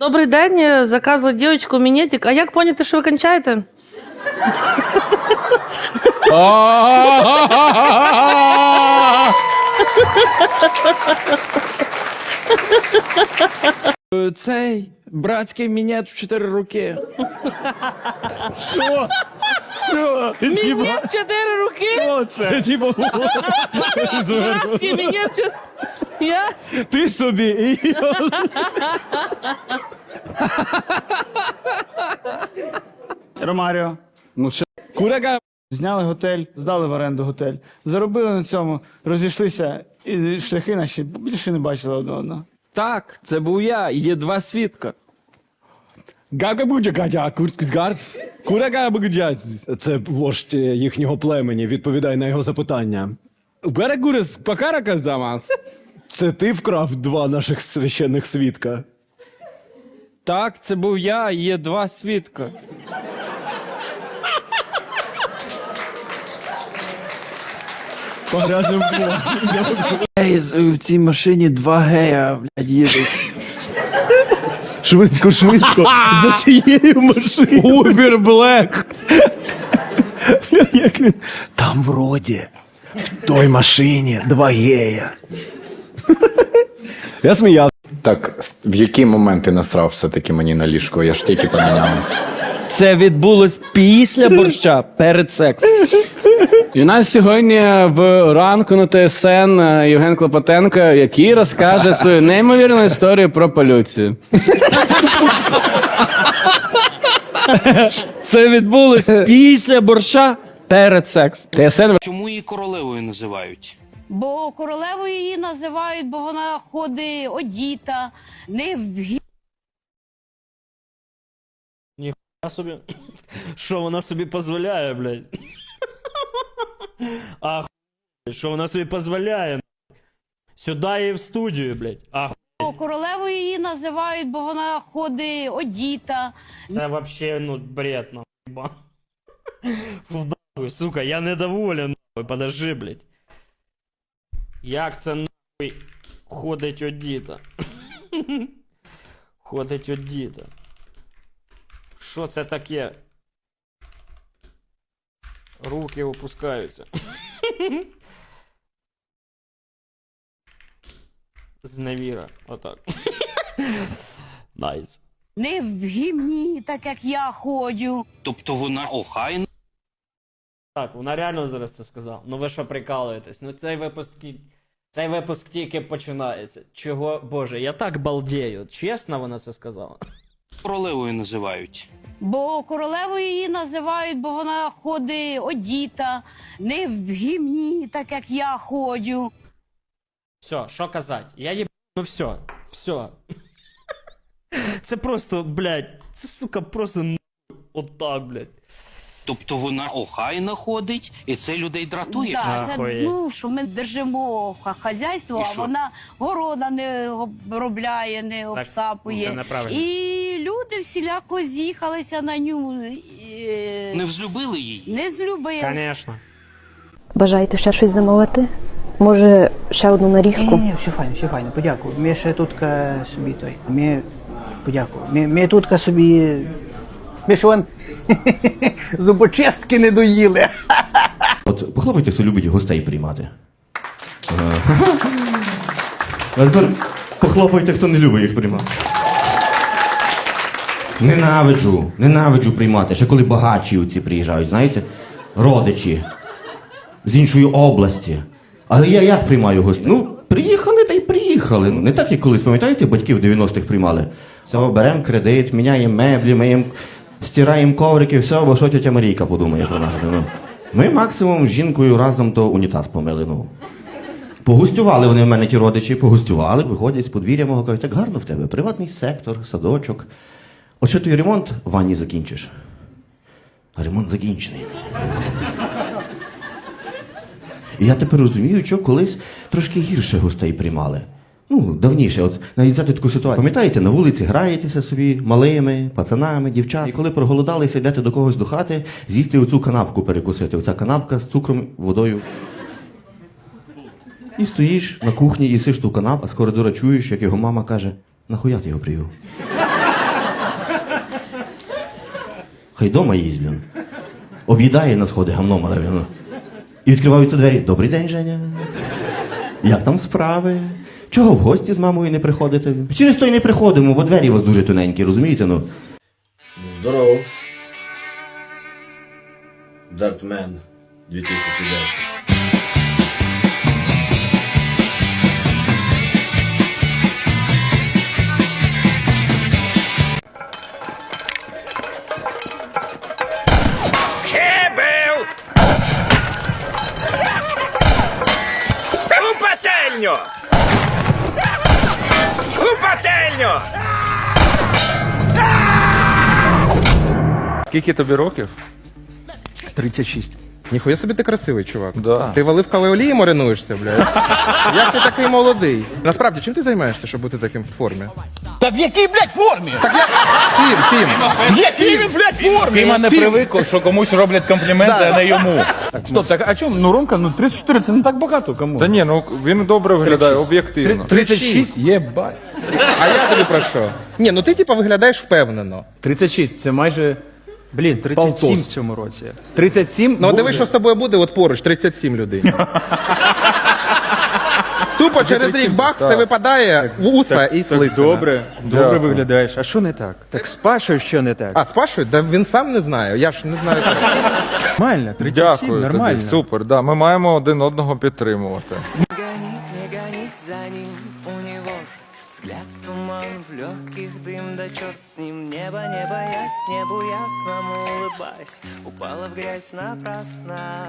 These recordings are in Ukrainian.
Добрий день, е, заказала дівчинку мінетик. А як поняти, що ви кончаєте? Цей братський мінет в чотири руки. Що? Що? Мінет чотири руки? Це типу Братський мінет чотири... Я? ти собі і Ромаріо. Ну ще курага. Зняли готель, здали в оренду готель. Заробили на цьому, розійшлися, і шляхи наші більше не бачили одне одного. Так, це був я, є два свідка. Гага буде гадя, курський згарц. Курага багдять. Це вождь е, їхнього племені, відповідає на його запитання. Гара гурес покарака за вас. Це ти вкрав два наших священних свідка. Так, це був я, є два свідка. Погрязив Ей, з- в цій машині два гея, блядь, їдуть. Швидко, швидко. За чиєю машиною? Убер Блек. Як він? Там вроді. В той машині два гея. Я сміявся. Так, в які моменти насрав все-таки мені на ліжко? Я ж тільки поміняв. Це відбулось після борща, перед сексом. І у нас сьогодні в ранку на ТСН е, Євген Клопотенко, який розкаже свою неймовірну історію про полюцію. Це відбулось після борща, перед сексом. ТСН Чому її королевою називають? Бо королевою її називають, бо вона ходить одіта, не в гі- Я собі. Що вона собі дозволяє, блядь? Ах, що вона собі дозволяє? Сюди і в студію, блядь. Ах, Бо королевою її називають, бо вона ходить одіта. це вообще, ну, бред, нахуй. Фу, нахуй, сука, я недоволен, нахуй, подожди, блядь. Як це нахуй ходить одіта? Ходить одіта. Що це таке? Руки опускаються. Зневіра. Отак. Найс. Не в гімні, так як я ходжу. Тобто вона охайна? Так, вона реально зараз це сказала. Ну ви що прикалуєтесь? Ну цей випуск. Цей випуск тільки починається. Чого, боже, я так балдею. Чесно вона це сказала. Королевою називають. Бо королевою її називають, бо вона ходить одіта, не в гімні, так як я ходжу. Все, що казати? Я їб... Ну все, все. Це просто, блядь, це сука, просто отак, блядь. Тобто вона охайно ходить, і це людей дратує. Да, це, Ахуєть. ну, що ми держимо ха- хазяйство, І а що? вона города не обробляє, не це обсапує. неправильно. І люди всіляко з'їхалися на ню. е, Не взлюбили її. Не злюбили. Конечно. Бажаєте ще щось замовити? Може, ще одну Ні, нарізку? ні, все файно, все файно, подякую. Ми ще тутка собі той. Ми подякую. Ми, ми тутка собі. Ми ж вон зубочистки не доїли. От похлопайте, хто любить гостей приймати. А тепер похлопайте, хто не любить їх приймати. Ненавиджу, ненавиджу приймати. Ще коли багатші оці приїжджають, знаєте, родичі з іншої області. Але я як приймаю гостей? Ну, приїхали та й приїхали. Ну, не так, як колись, пам'ятаєте, батьки в 90-х приймали. Все, беремо кредит, міняємо меблі, миємо, стираємо коврики, все, бо що тетя Марійка подумає про нас. Ну, ми максимум з жінкою разом то унітаз помили. Ну. Погостювали вони в мене ті родичі, погостювали, виходять з подвір'я мого, кажуть, так гарно в тебе, приватний сектор, садочок. От що ти ремонт в ванні закінчиш? Ремонт закінчений. І я тепер розумію, що колись трошки гірше гостей приймали. Ну, давніше, от навіть взяти таку ситуацію. Пам'ятаєте, на вулиці граєтеся собі малими, пацанами, дівчат. І коли проголодалися, йдете до когось до хати, з'їсти оцю канапку перекусити. Оця канапка з цукром, водою. І стоїш на кухні, їсиш ту канапку, а з коридора чуєш, як його мама каже: Нахуя ти його привів? Хай дома їсть, блін. Об'їдає на сходи гамном, але. І відкриваються двері. Добрий день, Женя. Як там справи? Чого в гості з мамою не приходите? Через то й не приходимо, бо двері у вас дуже тоненькі, розумієте? Ну. Здорово. Дартмен 2010. У пательню! У пательню! Скільки тобі років? 36. Ніхуя собі ти красивий, чувак. Да. Ти в оливковій олії маринуєшся, блядь. Як ти такий молодий? Насправді, чим ти займаєшся, щоб бути таким в формі? Та в якій, блядь, формі? Так я... Фім, фім. В якій, блядь, формі? Фіма не привик, що комусь роблять компліменти, а не йому. Стоп, так а чому? Ну Ромка, ну 34 це не так багато кому. Та ні, ну він добре виглядає, об'єктивно. 36, єбать. А я тобі про що? Ні, ну ти типа виглядаєш впевнено. 36, це майже. Блін, 37 в цьому році. 37? Ну, диви, що з тобою буде, от поруч, 37 людей. Тупо через рік бах, все випадає в уса і слизина. Добре, Добре дякую. виглядаєш. А що не так? Так з Пашою що не так? А, спрашують? Да він сам не знає, я ж не знаю. Нормально, 37, Дякую нормально. тобі, супер. Да, ми маємо один одного підтримувати. Взгляд. Туман в легких дым, да черт с ним. Небо, не боясь, небу ясному улыбаясь Упала в грязь напрасно.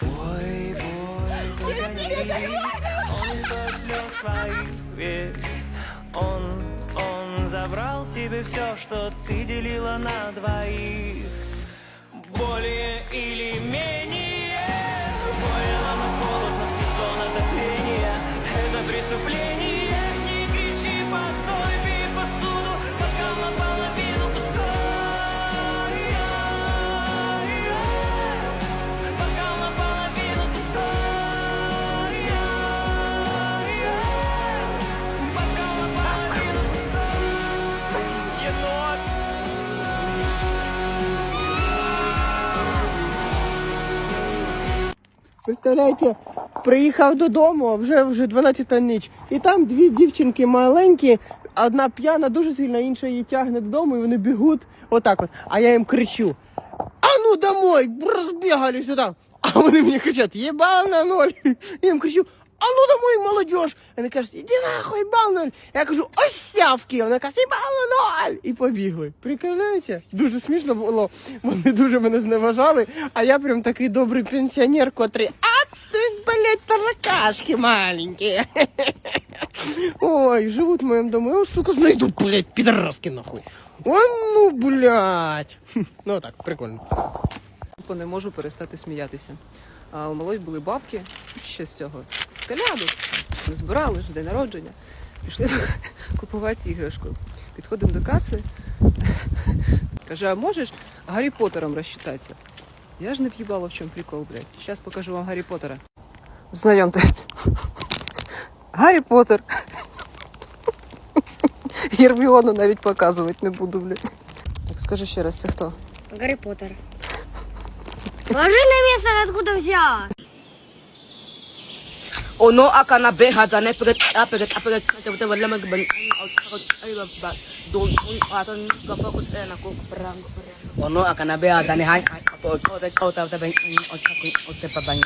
Бой, бой, только не беги Он не стоит слез твоих ведь Он, он забрал себе все, что ты делила на двоих. Более или менее Представляєте, приїхав додому, вже вже 12 ніч. І там дві дівчинки маленькі, одна п'яна, дуже сильно, інша її тягне додому, і вони бігуть отак от. А я їм кричу: А ну домой! Розбігали сюди! А вони мені кричать, єбал на ноль! Я їм кричу, а ну домой, молодіж! Вони кажуть, іди нахуй, бал ноль! Я кажу, ось сявки! Вона каже, їбал на ноль! І побігли. Прикольаєте? Дуже смішно було. Вони дуже мене зневажали, а я прям такий добрий пенсіонер, котрий, блядь, таракашки маленькі. Ой, живуть в моєму дому. Я, сука, знайду, блядь, підраски нахуй. Ой, ну, блядь. Ну так, прикольно. Не можу перестати сміятися. А у малої були бабки, ще з цього, з. Ми збирали ж день народження. Пішли купувати іграшку. Підходимо до каси. Каже, а можеш Гаррі Поттером розчитатися? Я ж не в'їбала, в чому прикол, блядь. Зараз покажу вам Гаррі Поттера. Знайомтесь. Гаррі Поттер. Герміону навіть показувати не буду, блядь. Так скажи ще раз, це хто? Гаррі Поттер. Ложи на место, откуда взяла. Ono aka na beha za ne peget apeget apeget te te wala mag ban ay ba do atan gapa ko tsaya na ko perang Ono aka na beha za ne han ko ko te ko ta ta ban o ta ko o se pa ban ay kwat sa ko ta za ta ko bo bi ko ta asika ka pi ingilabi Kwat ka te ko ka ta bi ta ban o se pa ban ono aka na beha za ne ko ko let eh o anak ko nta mana ko se me se me na ka ta o se pa ka ta ni atona ono akanabea dhani hai. Ote kota uta bang usepa bang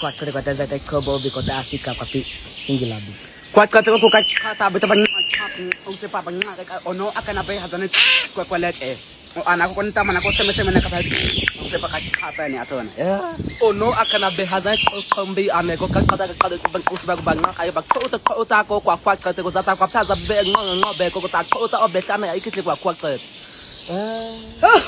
kwat kota kota zata kobo bi kota asika kwa pi ingilabu kwat kota kwa kata bita bang usepa bang ono akanabea dhani kwa kwa leche anako koni tama nako seme seme na kata usepa kata ni atona ono akanabea dhani kombi aneko kata kata bang usepa bang ayo bang kota kota kwa kwa kwat kota kwa zata kwa taza be ngobe kota kota obetana ikite kwa kwat kota Oh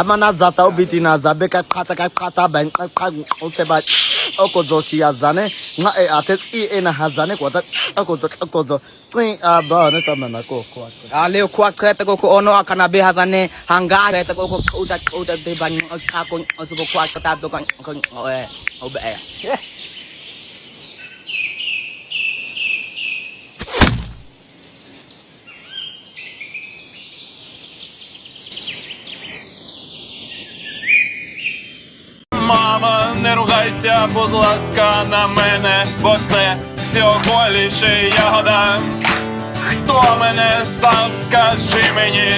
kama nazata ubiti nazabe kakqhatha kakqhatha banqaqha useba okozo siyazane nxa e athe tsi ena hazane kwata okozo okozo tsi abane tamana kokho ale kwa khete kokho ono akana be hazane hanga khete kokho uta uta de banqaqha ko osobo kwa khata do o obe не будь ласка, на мене, бо це всього лише ягода. Хто мене став, скажи мені.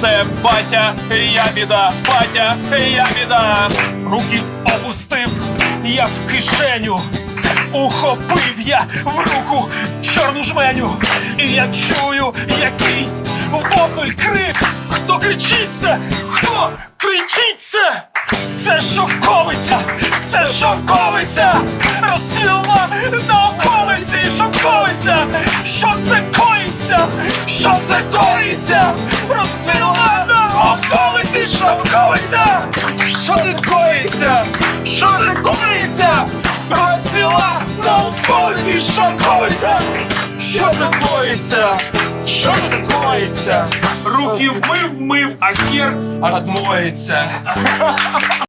Це батя, я біда, батя, я біда. Руки опустив, я в кишеню. Ухопив я в руку чорну жменю. І я чую якийсь вопль, крик. Хто кричить це? Хто кричить це? Шовковиця, це шовковиця, розсвіла на околиці шовковиця, що це коїться, що це коїться, розсвіла на околиці шовковиця, що це коїться, що це коїться, розсвіла на околиці шовковиця, що це коїться, що це коїться, руки вмив, мив, а хер отмоється.